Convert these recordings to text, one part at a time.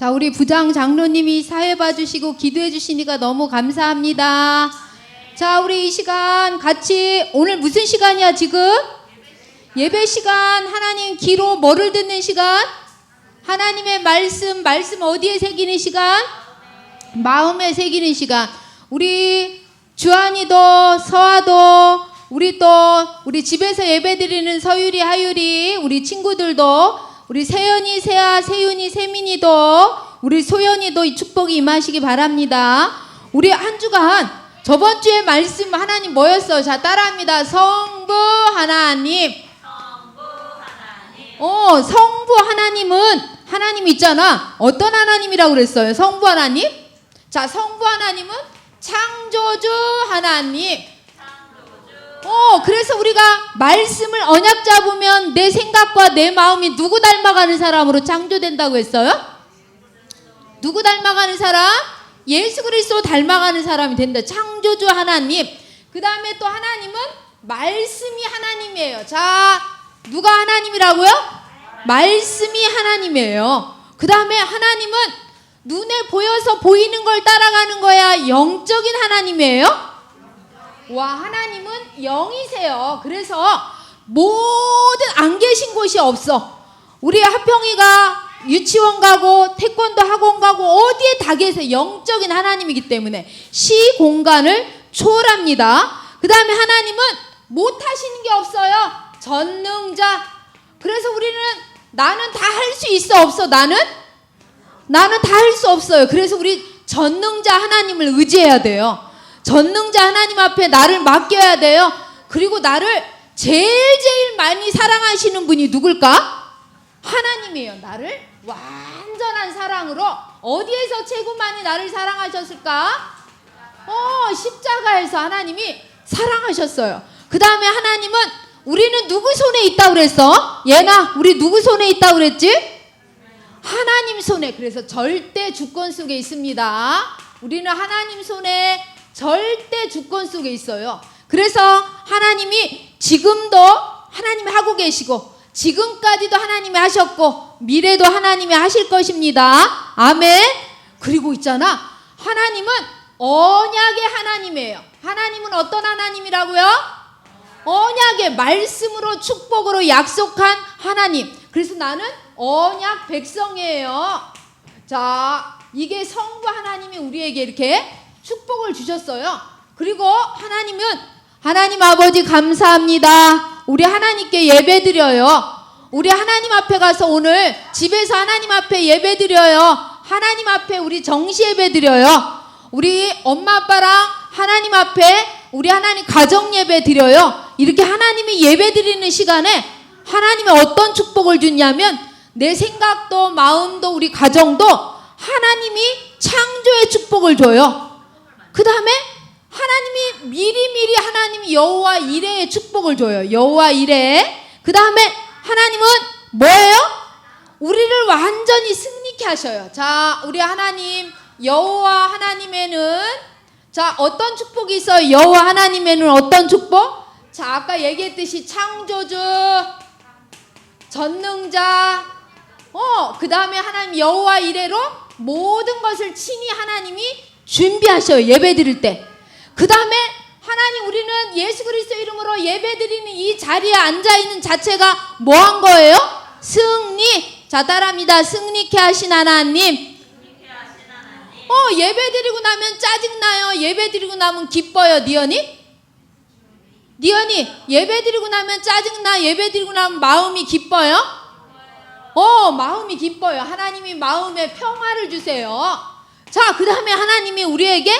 자, 우리 부장 장로님이 사회 봐주시고 기도해 주시니까 너무 감사합니다. 자, 우리 이 시간 같이 오늘 무슨 시간이야 지금? 예배 시간 하나님 기로 뭐를 듣는 시간? 하나님의 말씀 말씀 어디에 새기는 시간? 마음에 새기는 시간. 우리 주한이도 서아도 우리 또 우리 집에서 예배 드리는 서유리 하유리 우리 친구들도 우리 세연이 세아 세윤이 세민이도 우리 소연이도 이 축복이 임하시기 바랍니다. 우리 한 주간 저번 주에 말씀 하나님 뭐였어? 자 따라합니다. 성부 하나님. 어, 성부 하나님은 하나님 있잖아. 어떤 하나님이라고 그랬어요? 성부 하나님? 자, 성부 하나님은 창조주 하나님. 어, 그래서 우리가 말씀을 언약 잡으면 내 생각과 내 마음이 누구 닮아가는 사람으로 창조된다고 했어요? 누구 닮아가는 사람? 예수 그리스도 닮아가는 사람이 된다. 창조주 하나님. 그 다음에 또 하나님은 말씀이 하나님이에요. 자, 누가 하나님이라고요? 말씀이 하나님이에요. 그 다음에 하나님은 눈에 보여서 보이는 걸 따라가는 거야. 영적인 하나님이에요. 와, 하나님은 영이세요. 그래서 모든 안 계신 곳이 없어. 우리 하평이가 유치원 가고 태권도 학원 가고 어디에 다 계세요. 영적인 하나님이기 때문에 시 공간을 초월합니다. 그 다음에 하나님은 못 하시는 게 없어요. 전능자. 그래서 우리는 나는 다 할 수 있어 없어 나는 나는 다 할 수 없어요. 그래서 우리 전능자 하나님을 의지해야 돼요. 전능자 하나님 앞에 나를 맡겨야 돼요. 그리고 나를 제일 제일 많이 사랑하시는 분이 누굴까? 하나님이에요. 나를 완전한 사랑으로 어디에서 최고 많이 나를 사랑하셨을까? 어, 십자가에서 하나님이 사랑하셨어요. 그 다음에 하나님은 우리는 누구 손에 있다 그랬어? 얘나, 우리 누구 손에 있다 그랬지? 하나님 손에. 그래서 절대 주권 속에 있습니다. 우리는 하나님 손에 절대 주권 속에 있어요. 그래서 하나님이 지금도 하나님이 하고 계시고 지금까지도 하나님이 하셨고 미래도 하나님이 하실 것입니다. 아멘. 그리고 있잖아. 하나님은 언약의 하나님이에요. 하나님은 어떤 하나님이라고요? 언약의 말씀으로 축복으로 약속한 하나님. 그래서 나는 언약 백성이에요. 자, 이게 성부 하나님이 우리에게 이렇게 축복을 주셨어요. 그리고 하나님은 하나님 아버지 감사합니다. 우리 하나님께 예배 드려요. 우리 하나님 앞에 가서 오늘 집에서 하나님 앞에 예배 드려요. 하나님 앞에 우리 정시 예배 드려요. 우리 엄마 아빠랑 하나님 앞에 우리 하나님 가정 예배 드려요. 이렇게 하나님이 예배 드리는 시간에 하나님이 어떤 축복을 주냐면 내 생각도 마음도 우리 가정도 하나님이 창조의 축복을 줘요. 그 다음에 하나님이 미리미리 하나님이 여호와 이레의 축복을 줘요. 여호와 이레. 그 다음에 하나님은 뭐예요? 우리를 완전히 승리케 하셔요. 자, 우리 하나님 여호와 하나님에는 자 어떤 축복이 있어요? 여호와 하나님에는 어떤 축복? 자 아까 얘기했듯이 창조주, 전능자, 어, 그 다음에 하나님 여호와 이래로 모든 것을 친히 하나님이 준비하셔요. 예배 드릴 때. 그 다음에 하나님 우리는 예수 그리스도 이름으로 예배 드리는 이 자리에 앉아 있는 자체가 뭐 한 거예요? 승리. 자, 따라합니다. 승리케 하신 하나님. 어, 예배 드리고 나면 짜증나요. 예배 드리고 나면 기뻐요. 니언이? 니언이 예배 드리고 나면 짜증나. 예배 드리고 나면 마음이 기뻐요? 어, 마음이 기뻐요. 하나님이 마음에 평화를 주세요. 자, 그 다음에 하나님이 우리에게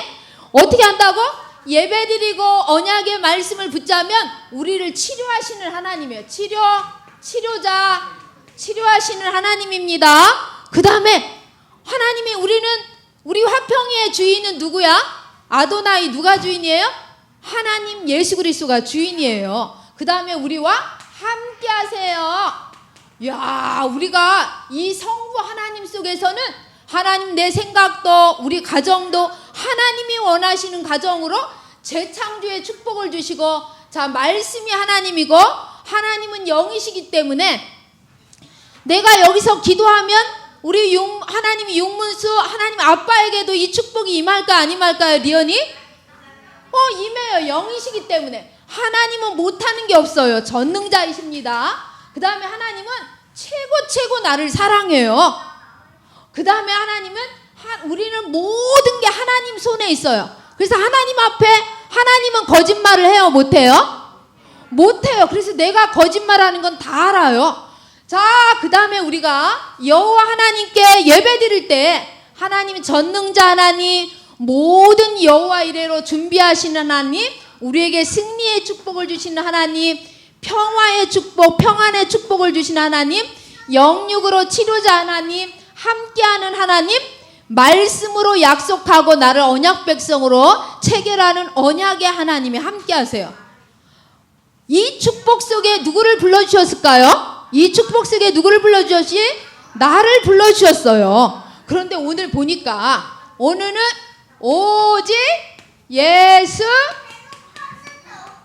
어떻게 한다고? 예배 드리고 언약의 말씀을 붙자면 우리를 치료하시는 하나님이에요. 치료, 치료자, 치료하시는 하나님입니다. 그 다음에 하나님이 우리는 우리 화평이의 주인은 누구야? 아도나이 누가 주인이에요? 하나님 예수 그리스도가 주인이에요. 그 다음에 우리와 함께 하세요. 야, 우리가 이 성부 하나님 속에서는 하나님 내 생각도 우리 가정도 하나님이 원하시는 가정으로 재창조의 축복을 주시고 자, 말씀이 하나님이고 하나님은 영이시기 때문에 내가 여기서 기도하면 우리 용, 하나님이 용문수 하나님 아빠에게도 이 축복이 임할까 안 임할까요, 리언이? 어, 임해요. 영이시기 때문에. 하나님은 못하는 게 없어요. 전능자이십니다. 그 다음에 하나님은 최고 최고 나를 사랑해요. 그 다음에 하나님은 하- 우리는 모든 게 하나님 손에 있어요. 그래서 하나님 앞에 하나님은 거짓말을 해요, 못 해요? 못 해요. 그래서 내가 거짓말하는 건 다 알아요. 자, 그 다음에 우리가 여호와 하나님께 예배 드릴 때 하나님 전능자 하나님 모든 여호와 이래로 준비하시는 하나님 우리에게 승리의 축복을 주시는 하나님 평화의 축복 평안의 축복을 주시는 하나님 영육으로 치료자 하나님 함께하는 하나님 말씀으로 약속하고 나를 언약 백성으로 체결하는 언약의 하나님이 함께하세요. 이 축복 속에 누구를 불러주셨을까요? 이 축복 속에 누구를 불러주셨지? 나를 불러주셨어요. 그런데 오늘 보니까 오늘은 오직 예수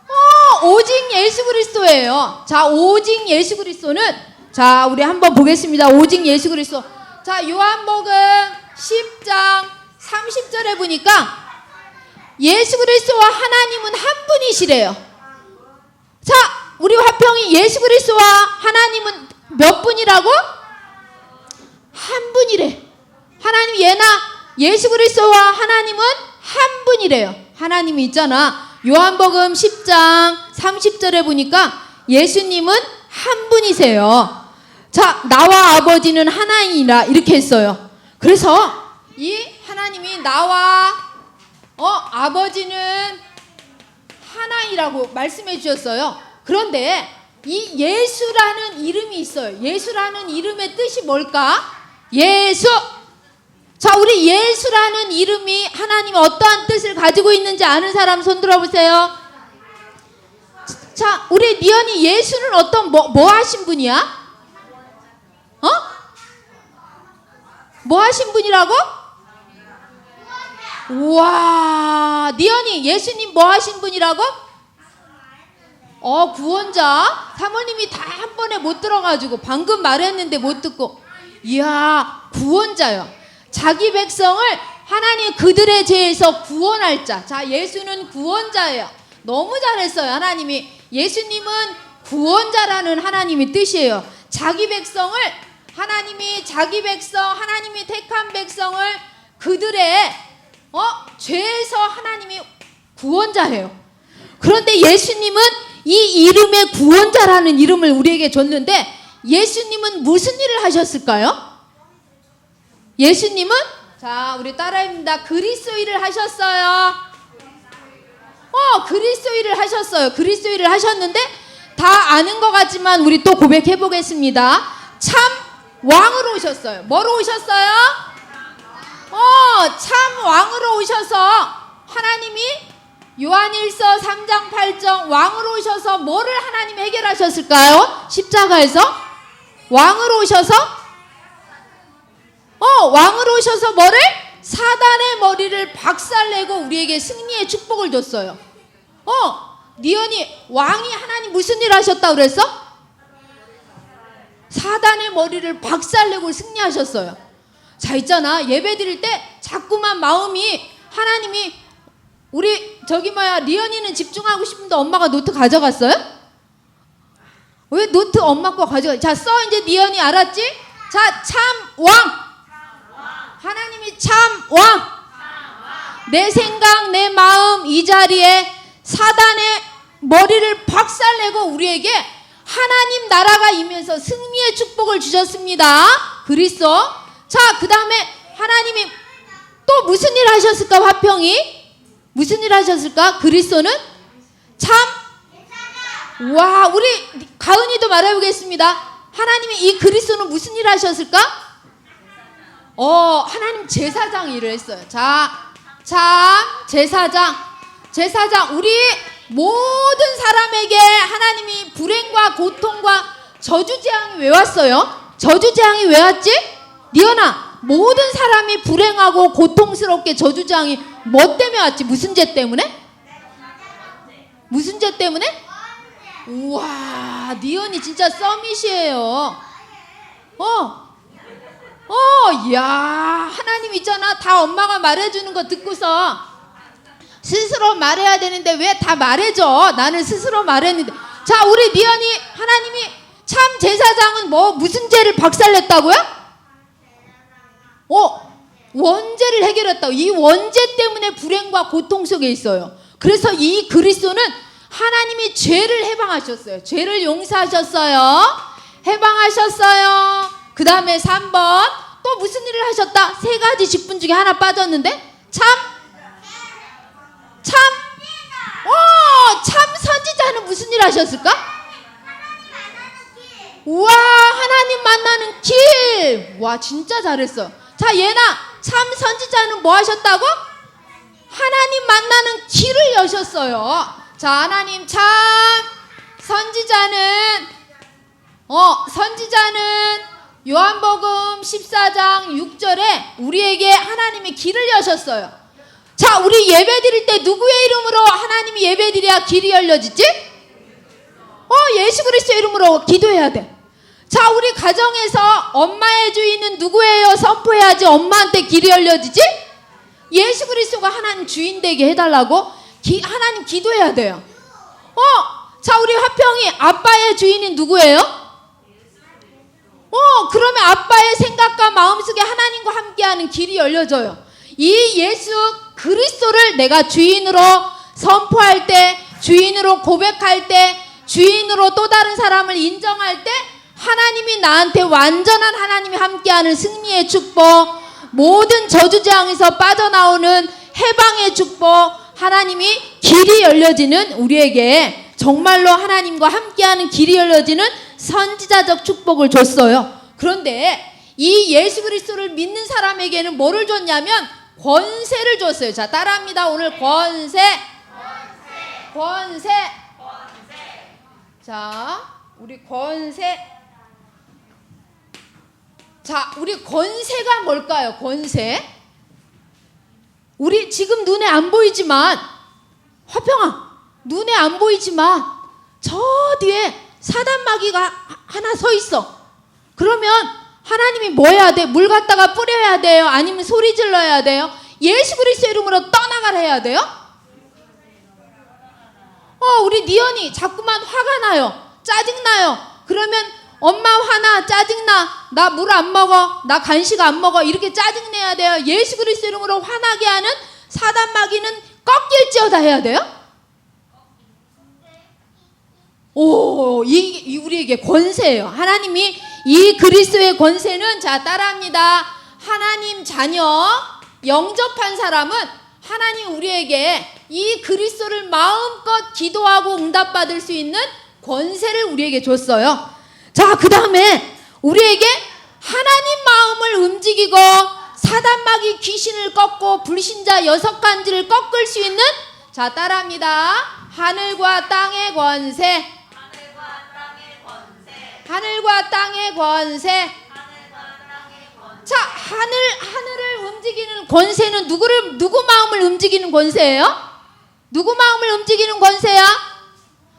어, 오직 예수 그리스도예요. 자, 오직 예수 그리스도는 자, 우리 한번 보겠습니다. 오직 예수 그리스도. 자, 요한복음 10장 30절에 보니까 예수 그리스도와 하나님은 한 분이시래요. 자, 우리 화평이 예수 그리스도와 하나님은 몇 분이라고? 한 분이래. 하나님 예나 예수 그리스도와 하나님은 한 분이래요. 하나님이 있잖아. 요한복음 10장 30절에 보니까 예수님은 한 분이세요. 자, 나와 아버지는 하나이라 이렇게 했어요. 그래서 이 하나님이 나와 어 아버지는 하나이라고 말씀해 주셨어요. 그런데 이 예수라는 이름이 있어요. 예수라는 이름의 뜻이 뭘까? 예수. 자, 우리 예수라는 이름이 하나님 어떠한 뜻을 가지고 있는지 아는 사람 손 들어보세요. 자, 우리 니언이 예수는 어떤 뭐, 뭐 하신 분이야? 어? 뭐 하신 분이라고? 우와, 니언이 예수님 뭐 하신 분이라고? 어, 구원자. 사모님이 다 한 번에 못 들어가지고 방금 말했는데 못 듣고. 이야, 구원자요. 자기 백성을 하나님 그들의 죄에서 구원할 자. 자, 예수는 구원자예요. 너무 잘했어요, 하나님이. 예수님은 구원자라는 하나님의 뜻이에요. 자기 백성을 하나님이 자기 백성, 하나님이 택한 백성을 그들의 어? 죄에서 하나님이 구원자예요. 그런데 예수님은 이 이름의 구원자라는 이름을 우리에게 줬는데 예수님은 무슨 일을 하셨을까요? 예수님은 자 우리 따라입니다. 그리스도 일을 하셨어요. 어 그리스도 일을 하셨어요. 그리스도 일을 하셨는데 다 아는 것 같지만 우리 또 고백해 보겠습니다. 참 왕으로 오셨어요. 뭐로 오셨어요? 어, 참 왕으로 오셔서 하나님이 요한일서 3장 8정 왕으로 오셔서 뭐를 하나님 해결하셨을까요? 십자가에서 왕으로 오셔서 어, 왕으로 오셔서 뭐를 사단의 머리를 박살내고 우리에게 승리의 축복을 줬어요. 어, 니언이 왕이 하나님 무슨 일 하셨다 그랬어? 사단의 머리를 박살내고 승리하셨어요. 자 있잖아 예배 드릴 때 자꾸만 마음이 하나님이 우리 저기 뭐야 리언이는 집중하고 싶은데 엄마가 노트 가져갔어요? 왜 노트 엄마 거 가져가? 자 써 이제 리언이 알았지? 자 참 왕 하나님이 참 왕 내 생각 내 마음 이 자리에 사단의 머리를 박살내고 우리에게 하나님 나라가 임해서 승리의 축복을 주셨습니다. 그리스도 자, 그 다음에 하나님이 또 무슨 일 하셨을까, 화평이? 무슨 일 하셨을까? 그리스도는 참, 와, 우리 가은이도 말해보겠습니다. 하나님이 이 그리스도는 무슨 일 하셨을까? 어, 하나님 제사장 일을 했어요. 자, 자, 제사장. 제사장, 우리 모든 사람에게 하나님이 불행과 고통과 저주 재앙이 왜 왔어요? 저주 재앙이 왜 왔지? 리언아, 모든 사람이 불행하고 고통스럽게 저주장이 뭐 때문에 왔지? 무슨 죄 때문에? 무슨 죄 때문에? 우와, 니언이 진짜. 어, 어, 어, 야, 하나님 있잖아. 다 엄마가 말해주는 거 듣고서 스스로 말해야 되는데 왜 다 말해줘? 나는 스스로 말했는데. 자, 우리 미연이 하나님이 참 제사장은 뭐 무슨 죄를 박살냈다고요? 어, 원죄를 해결했다고. 이 원죄 때문에 불행과 고통 속에 있어요. 그래서 이 그리스도는 하나님이 죄를 해방하셨어요. 죄를 용서하셨어요. 해방하셨어요. 그 다음에 3번 또 무슨 일을 하셨다? 세 가지 직분 중에 하나 빠졌는데 참, 참, 어, 참 선지자는 무슨 일 하셨을까? 우와 하나님 만나는 길. 와 진짜 잘했어. 자 예나 참 선지자는 뭐 하셨다고? 하나님 만나는 길을 여셨어요. 자 하나님 참 선지자는 어 선지자는 요한복음 14장 6절에 우리에게 하나님이 길을 여셨어요. 자 우리 예배 드릴 때 누구의 이름으로 하나님이 예배 드려야 길이 열려지지? 어 예수 그리스도 이름으로 기도해야 돼. 자, 우리 가정에서 엄마의 주인은 누구예요? 선포해야지 엄마한테 길이 열려지지? 예수 그리스도가 하나님 주인 되게 해달라고 기- 하나님 기도해야 돼요. 어, 자, 우리 화평이 아빠의 주인이 누구예요? 어, 그러면 아빠의 생각과 마음속에 하나님과 함께하는 길이 열려져요. 이 예수 그리스도를 내가 주인으로 선포할 때, 주인으로 고백할 때, 주인으로 또 다른 사람을 인정할 때, 하나님이 나한테 완전한 하나님이 함께하는 승리의 축복, 모든 저주 재앙에서 빠져나오는 해방의 축복, 하나님이 길이 열려지는 우리에게 정말로 하나님과 함께하는 길이 열려지는 선지자적 축복을 줬어요. 그런데 이 예수 그리스도를 믿는 사람에게는 뭐를 줬냐면 권세를 줬어요. 자, 따라합니다. 오늘 권세. 권세. 자, 우리 권세. 자, 우리 권세가 뭘까요? 권세. 우리 지금 눈에 안 보이지만 화평아 눈에 안 보이지만 저 뒤에 사단마귀가 하- 하나 서 있어. 그러면 하나님이 뭐 해야 돼? 물 갖다가 뿌려야 돼요? 아니면 소리 질러야 돼요? 예수 그리스도 이름으로 떠나가라 해야 돼요? 어, 우리 니언이 자꾸만 화가 나요. 짜증나요. 그러면 엄마 화나, 짜증나. 나 물 안 먹어. 나 간식 안 먹어. 이렇게 짜증내야 돼요. 예수 그리스도 이름으로 화나게 하는 사단 마귀는 꺾일지어다 해야 돼요? 오, 이, 이 우리에게 권세예요. 하나님이 이 그리스도의 권세는 자 따라합니다. 하나님 자녀 영접한 사람은 하나님 우리에게 이 그리스도를 마음껏 기도하고 응답받을 수 있는 권세를 우리에게 줬어요. 자, 그 다음에 우리에게 하나님 마음을 움직이고 사단마귀 귀신을 꺾고 불신자 여섯 간지를 꺾을 수 있는 자 따라합니다. 하늘과 땅의 권세. 하늘과 땅의 권세. 자, 하늘 하늘을 움직이는 권세는 누구를 누구 마음을 움직이는 권세예요? 누구 마음을 움직이는 권세야?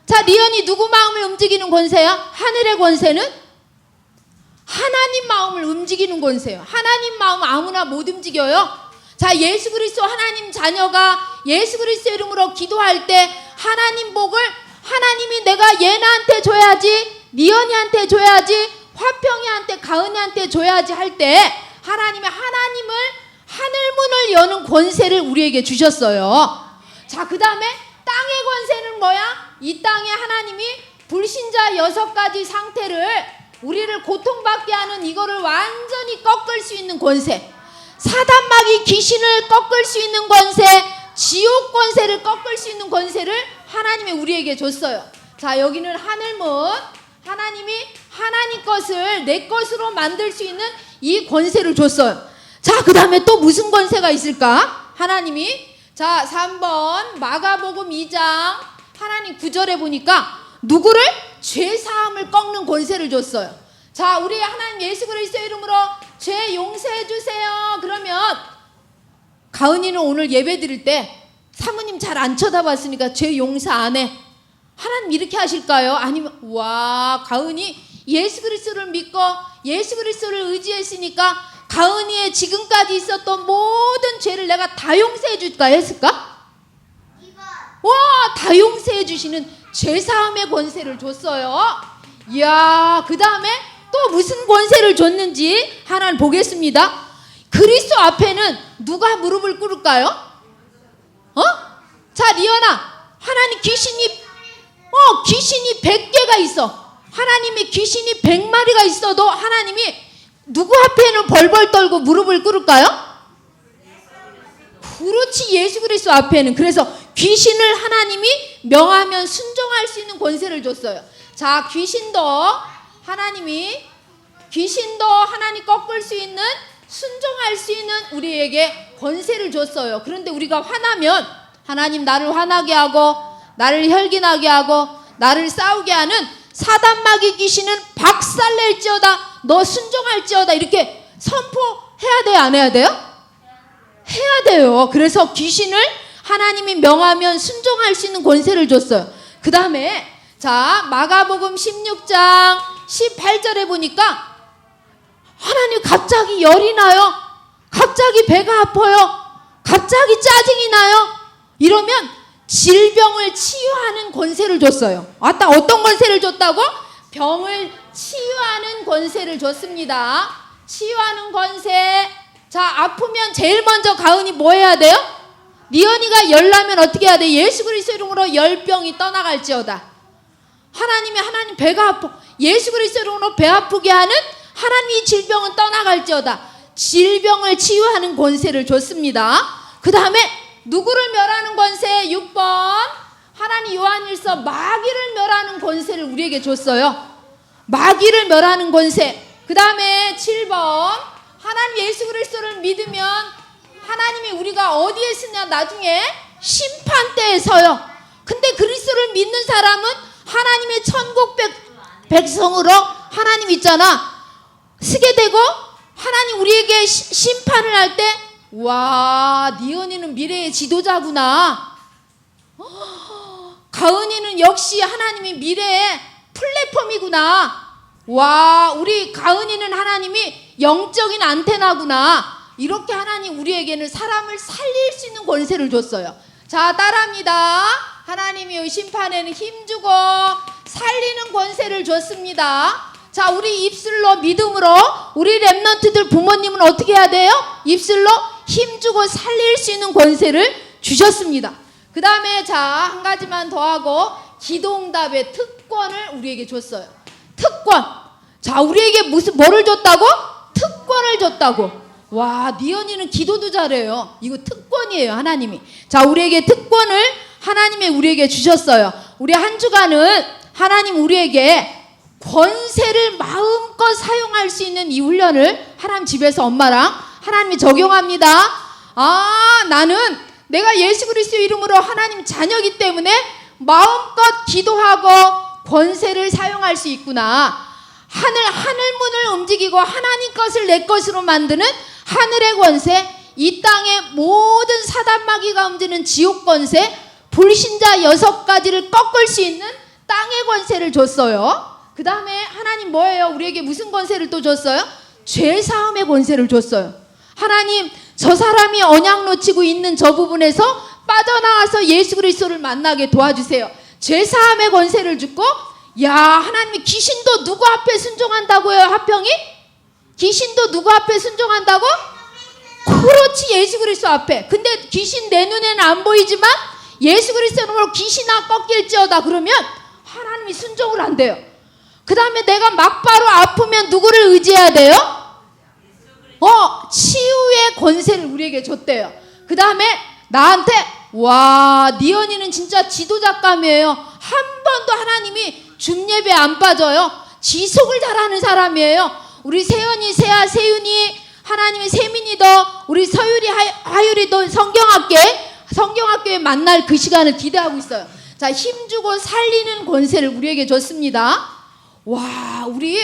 자, 리언이 누구 마음을 움직이는 권세야? 하늘의 권세는 하나님 마음을 움직이는 권세예요. 하나님 마음 아무나 못 움직여요. 자, 예수 그리스도 하나님 자녀가 예수 그리스도 이름으로 기도할 때 하나님 복을 하나님이 내가 예나한테 줘야지, 니언이한테 줘야지, 화평이한테 가은이한테 줘야지 할 때 하나님의 하나님을 하늘문을 여는 권세를 우리에게 주셨어요. 자, 그 다음에 땅의 권세는 뭐야? 이 땅에 하나님이 불신자 여섯 가지 상태를 우리를 고통받게 하는 이거를 완전히 꺾을 수 있는 권세. 사단마귀 귀신을 꺾을 수 있는 권세, 지옥 권세를 꺾을 수 있는 권세를 하나님이 우리에게 줬어요. 자, 여기는 하늘문. 하나님이 하나님 것을 내 것으로 만들 수 있는 이 권세를 줬어요. 자, 그 다음에 또 무슨 권세가 있을까? 하나님이. 자, 3번 마가복음 2장 하나님 구절에 보니까 누구를 죄 사함을 꺾는 권세를 줬어요. 자, 우리 하나님 예수 그리스도 이름으로 죄 용서해 주세요. 그러면 가은이는 오늘 예배 드릴 때 사모님 잘 안 쳐다봤으니까 죄 용서 안 해. 하나님 이렇게 하실까요? 아니면 와 가은이 예수 그리스도를 믿고 예수 그리스도를 의지했으니까 가은이의 지금까지 있었던 모든 죄를 내가 다 용서해 줄까 했을까? 와, 다 용서해 주시는 죄사함의 권세를 줬어요. 이야, 그 다음에 또 무슨 권세를 줬는지 하나를 보겠습니다. 그리스도 앞에는 누가 무릎을 꿇을까요? 어? 자, 리언아. 하나님 귀신이, 어, 귀신이 100개가 있어. 하나님의 귀신이 100마리가 있어도 하나님이 누구 앞에는 벌벌 떨고 무릎을 꿇을까요? 그렇지 예수 그리스도 앞에는 그래서 귀신을 하나님이 명하면 순종할 수 있는 권세를 줬어요. 자 귀신도 하나님이 귀신도 하나님 꺾을 수 있는 순종할 수 있는 우리에게 권세를 줬어요. 그런데 우리가 화나면 하나님 나를 화나게 하고 나를 혈기나게 하고 나를 싸우게 하는 사단마귀 귀신은 박살낼지어다 너 순종할지어다 이렇게 선포해야 돼요 안 해야 돼요? 해야 돼요. 그래서 귀신을 하나님이 명하면 순종할 수 있는 권세를 줬어요. 그 다음에 자 마가복음 16장 18절에 보니까 하나님 갑자기 열이 나요. 갑자기 배가 아파요. 갑자기 짜증이 나요. 이러면 질병을 치유하는 권세를 줬어요. 아따 어떤 권세를 줬다고? 병을 치유하는 권세를 줬습니다. 치유하는 권세. 자 아프면 제일 먼저 가은이 뭐 해야 돼요? 리언이가 열나면 어떻게 해야 돼? 예수 그리스도 이름으로 열병이 떠나갈지어다. 하나님이 하나님 배가 아파. 예수 그리스도 이름으로 배 아프게 하는 하나님의 질병은 떠나갈지어다. 질병을 치유하는 권세를 줬습니다. 그 다음에 누구를 멸하는 권세? 6번. 하나님 요한일서 마귀를 멸하는 권세를 우리에게 줬어요. 마귀를 멸하는 권세. 그 다음에 7번. 하나님 예수 그리스도를 믿으면 하나님이 우리가 어디에 쓰냐 나중에 심판대에 서요. 근데 그리스도를 믿는 사람은 하나님의 천국 백, 백성으로 하나님 있잖아. 쓰게 되고 하나님 우리에게 시- 심판을 할때 와, 니은이는 미래의 지도자구나. 어, 가은이는 역시 하나님이 미래의 플랫폼이구나. 와, 우리 가은이는 하나님이 영적인 안테나구나. 이렇게 하나님 우리에게는 사람을 살릴 수 있는 권세를 줬어요. 자, 따라합니다. 하나님이 심판에는 힘주고 살리는 권세를 줬습니다. 자, 우리 입술로 믿음으로 우리 랩런트들 부모님은 어떻게 해야 돼요? 입술로 힘주고 살릴 수 있는 권세를 주셨습니다. 그 다음에 자, 한 가지만 더 하고 기도응답의 특권을 우리에게 줬어요. 특권. 자, 우리에게 무슨 뭐를 줬다고? 특권을 줬다고. 와, 니언이는 기도도 잘해요. 이거 특권이에요, 하나님이. 자, 우리에게 특권을 하나님이 우리에게 주셨어요. 우리 한 주간은 하나님 우리에게 권세를 마음껏 사용할 수 있는 이 훈련을 하나님 집에서 엄마랑 하나님이 적용합니다. 아, 나는 내가 예수 그리스도 이름으로 하나님 자녀기 때문에 마음껏 기도하고 권세를 사용할 수 있구나. 하늘 하늘 문을 움직이고 하나님 것을 내 것으로 만드는 하늘의 권세, 이 땅의 모든 사단 마귀가 움직이는 지옥 권세, 불신자 여섯 가지를 꺾을 수 있는 땅의 권세를 줬어요. 그 다음에 하나님 뭐예요? 우리에게 무슨 권세를 또 줬어요? 죄 사함의 권세를 줬어요. 하나님 저 사람이 언약 놓치고 있는 저 부분에서 빠져나와서 예수 그리스도를 만나게 도와주세요. 죄 사함의 권세를 주고 야 하나님이 귀신도 누구 앞에 순종한다고요? 하평이? 귀신도 누구 앞에 순종한다고? 그렇지 예수 그리스도 앞에. 근데 귀신 내 눈에는 안 보이지만 예수 그리스도로 귀신아 꺾일지어다 그러면 하나님이 순종을 안 돼요. 그 다음에 내가 막바로 아프면 누구를 의지해야 돼요? 어, 치유의 권세를 우리에게 줬대요. 그 다음에 나한테 와, 니언이는 진짜 지도자감이에요. 한 번도 하나님이 줌 예배 안 빠져요. 지속을 잘하는 사람이에요. 우리 세연이, 세아, 세윤이, 하나님의 세민이도, 우리 서율이, 하, 하율이도 성경학계, 성경학교에 만날 그 시간을 기대하고 있어요. 자, 힘주고 살리는 권세를 우리에게 줬습니다. 와, 우리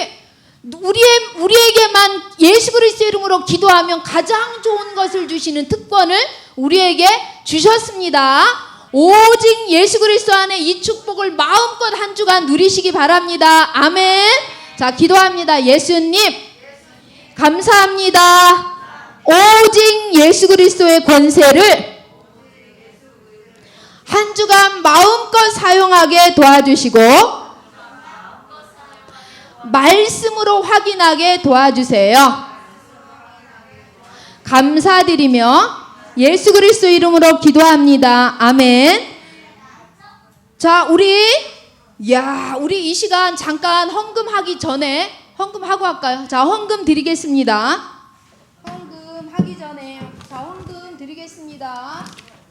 우리의 우리에게만 예수 그리스도 이름으로 기도하면 가장 좋은 것을 주시는 특권을 우리에게 주셨습니다. 오직 예수 그리스도 안에 이 축복을 마음껏 한 주간 누리시기 바랍니다. 아멘. 자, 기도합니다. 예수님. 감사합니다. 오직 예수 그리스도의 권세를 한 주간 마음껏 사용하게 도와주시고 말씀으로 확인하게 도와주세요. 감사드리며 예수 그리스도 이름으로 기도합니다. 아멘. 자, 우리 야, 우리 이 시간 잠깐 헌금하기 전에 헌금하고 할까요? 자, 헌금 드리겠습니다.